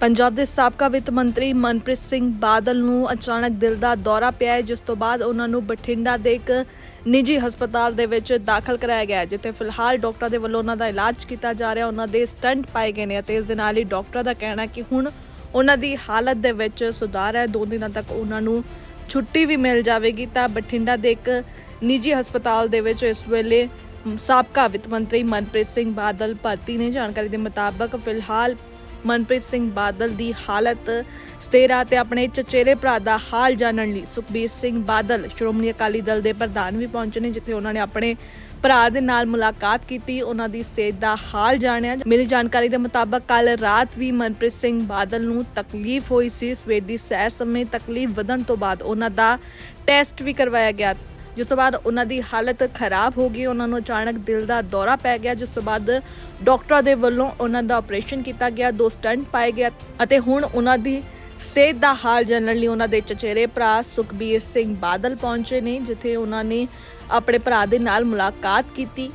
ਪੰਜਾਬ ਦੇ ਸਾਬਕਾ ਵਿੱਤ ਮੰਤਰੀ ਮਨਪ੍ਰੀਤ ਸਿੰਘ ਬਾਦਲ ਨੂੰ ਅਚਾਨਕ ਦਿਲ ਦਾ ਦੌਰਾ ਪਿਆ ਹੈ, ਜਿਸ ਤੋਂ ਬਾਅਦ ਉਹਨਾਂ ਨੂੰ ਬਠਿੰਡਾ ਦੇ ਇੱਕ ਨਿੱਜੀ ਹਸਪਤਾਲ ਦੇ ਵਿੱਚ ਦਾਖਲ ਕਰਾਇਆ ਗਿਆ ਜਿੱਥੇ ਫਿਲਹਾਲ ਡਾਕਟਰਾਂ ਦੇ ਵੱਲੋਂ ਉਹਨਾਂ ਦਾ ਇਲਾਜ ਕੀਤਾ ਜਾ ਰਿਹਾ ਉਹਨਾਂ ਦੇ ਸਟੰਟ ਪਾਏ ਗਏ ਨੇ ਅਤੇ ਇਸ ਦੇ ਨਾਲ ਹੀ ਡਾਕਟਰਾਂ ਦਾ ਕਹਿਣਾ ਕਿ ਹੁਣ ਉਹਨਾਂ ਦੀ ਹਾਲਤ ਦੇ ਵਿੱਚ ਸੁਧਾਰ ਹੈ। ਦੋ ਦਿਨਾਂ ਤੱਕ ਉਹਨਾਂ ਨੂੰ ਛੁੱਟੀ ਵੀ ਮਿਲ ਜਾਵੇਗੀ, ਤਾਂ ਬਠਿੰਡਾ ਦੇ ਇੱਕ ਨਿੱਜੀ ਹਸਪਤਾਲ ਦੇ ਵਿੱਚ ਇਸ ਵੇਲੇ ਸਾਬਕਾ ਵਿੱਤ ਮੰਤਰੀ ਮਨਪ੍ਰੀਤ ਸਿੰਘ ਬਾਦਲ ਭਰਤੀ ਨੇ। ਜਾਣਕਾਰੀ ਦੇ ਮੁਤਾਬਕ ਫਿਲਹਾਲ ਮਨਪ੍ਰੀਤ ਸਿੰਘ ਬਾਦਲ ਦੀ ਹਾਲਤ ਸਥਿਰ ਆ ਤੇ ਆਪਣੇ ਚਚੇਰੇ ਭਰਾ ਦਾ ਹਾਲ ਜਾਣਨ ਲਈ ਸੁਖਬੀਰ ਸਿੰਘ ਬਾਦਲ, ਸ਼੍ਰੋਮਣੀ ਅਕਾਲੀ ਦਲ ਦੇ ਪ੍ਰਧਾਨ ਵੀ ਪਹੁੰਚੇ ਨੇ, ਜਿੱਥੇ ਉਹਨਾਂ ਨੇ ਆਪਣੇ ਭਰਾ ਦੇ ਨਾਲ ਮੁਲਾਕਾਤ ਕੀਤੀ, ਉਹਨਾਂ ਦੀ ਸਿਹਤ ਦਾ ਹਾਲ ਜਾਣਿਆ। ਮਿਲੀ ਜਾਣਕਾਰੀ ਦੇ ਮੁਤਾਬਕ ਕੱਲ ਰਾਤ ਵੀ ਮਨਪ੍ਰੀਤ ਸਿੰਘ ਬਾਦਲ ਨੂੰ ਤਕਲੀਫ ਹੋਈ ਸੀ। ਸਵੇਰ ਦੀ ਸੈਰ ਸਮੇਂ ਤਕਲੀਫ ਵਧਣ ਤੋਂ ਬਾਅਦ ਉਹਨਾਂ ਦਾ ਟੈਸਟ ਵੀ ਕਰਵਾਇਆ ਗਿਆ। ਜਿਸ ਤੋਂ ਬਾਅਦ ਉਹਨਾਂ ਦੀ ਹਾਲਤ ਖਰਾਬ ਹੋ ਗਈ, ਉਹਨਾਂ ਨੂੰ ਅਚਾਨਕ ਦਿਲ ਦਾ ਦੌਰਾ ਪੈ ਗਿਆ, ਜਿਸ ਤੋਂ ਬਾਅਦ ਡਾਕਟਰਾਂ ਦੇ ਵੱਲੋਂ ਉਹਨਾਂ ਦਾ ਆਪਰੇਸ਼ਨ ਕੀਤਾ ਗਿਆ, ਦੋ ਸਟੰਟ ਪਾਏ ਗਿਆ ਅਤੇ ਹੁਣ ਉਹਨਾਂ ਦੀ ਸਿਹਤ ਦਾ ਹਾਲ ਜਾਣਨ ਲਈ ਉਹਨਾਂ ਦੇ ਚਚੇਰੇ ਭਰਾ ਸੁਖਬੀਰ ਸਿੰਘ ਬਾਦਲ ਪਹੁੰਚੇ ਨੇ, ਜਿੱਥੇ ਉਹਨਾਂ ਨੇ ਆਪਣੇ ਭਰਾ ਦੇ ਨਾਲ ਮੁਲਾਕਾਤ ਕੀਤੀ।